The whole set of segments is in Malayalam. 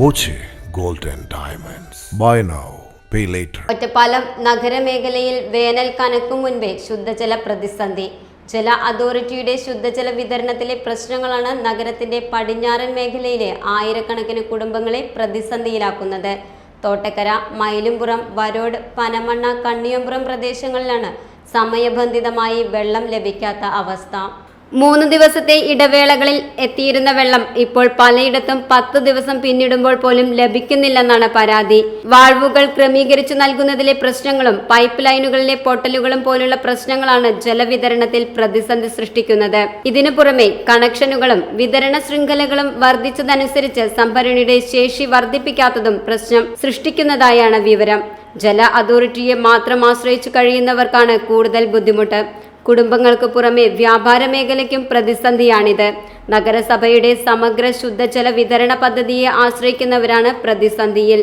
Boche gold and diamonds. Buy now pay later Ottapalam നഗരമേഖലയിൽ വേനൽ കനക്കും മുൻപേ ശുദ്ധജല പ്രതിസന്ധി. ജല അതോറിറ്റിയുടെ ശുദ്ധജല വിതരണത്തിലെ പ്രശ്നങ്ങളാണ് നഗരത്തിന്റെ പടിഞ്ഞാറൻ മേഖലയിലെ ആയിരക്കണക്കിന് കുടുംബങ്ങളെ പ്രതിസന്ധിയിലാക്കുന്നത്. തോട്ടക്കര മയിലുംപുറം വരോട് പനമണ്ണ കണ്ണിയമ്പുറം പ്രദേശങ്ങളിലാണ് സമയബന്ധിതമായി വെള്ളം ലഭിക്കാത്ത അവസ്ഥ. മൂന്ന് ദിവസത്തെ ഇടവേളകളിൽ എത്തിയിരുന്ന വെള്ളം ഇപ്പോൾ പലയിടത്തും പത്ത് ദിവസം പിന്നിടുമ്പോൾ പോലും ലഭിക്കുന്നില്ലെന്നാണ് പരാതി. വാൾവുകൾ ക്രമീകരിച്ചു നൽകുന്നതിലെ പ്രശ്നങ്ങളും പൈപ്പ് ലൈനുകളിലെ പൊട്ടലുകളും പോലുള്ള പ്രശ്നങ്ങളാണ് ജലവിതരണത്തിൽ പ്രതിസന്ധി സൃഷ്ടിക്കുന്നത്. ഇതിനു പുറമെ കണക്ഷനുകളും വിതരണ ശൃംഖലകളും വർദ്ധിച്ചതനുസരിച്ച് സംഭരണിയുടെ ശേഷി വർദ്ധിപ്പിക്കാത്തതും പ്രശ്നം സൃഷ്ടിക്കുന്നതായാണ് വിവരം. ജല അതോറിറ്റിയെ മാത്രം ആശ്രയിച്ചു കഴിയുന്നവർക്കാണ് കൂടുതൽ ബുദ്ധിമുട്ട്. കുടുംബങ്ങൾക്ക് പുറമെ വ്യാപാര മേഖലയ്ക്കും പ്രതിസന്ധിയാണിത്. നഗരസഭയുടെ സമഗ്ര ശുദ്ധജല വിതരണ പദ്ധതിയെ ആശ്രയിക്കുന്നവരാണ് പ്രതിസന്ധിയിൽ.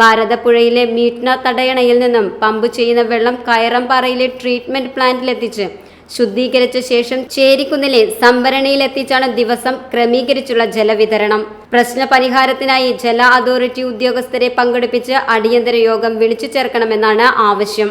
ഭാരതപ്പുഴയിലെ മീറ്റ്ന തടയണയിൽ നിന്നും പമ്പ് ചെയ്യുന്ന വെള്ളം കയറമ്പാറയിലെ ട്രീറ്റ്മെന്റ് പ്ലാന്റിലെത്തിച്ച് ശുദ്ധീകരിച്ച ശേഷം ചേരിക്കുന്നിലെ സംഭരണിയിലെത്തിച്ചാണ് ദിവസം ക്രമീകരിച്ചുള്ള ജലവിതരണം. പ്രശ്ന പരിഹാരത്തിനായി ജല അതോറിറ്റി ഉദ്യോഗസ്ഥരെ പങ്കെടുപ്പിച്ച് അടിയന്തര യോഗം വിളിച്ചു ചേർക്കണമെന്നാണ് ആവശ്യം.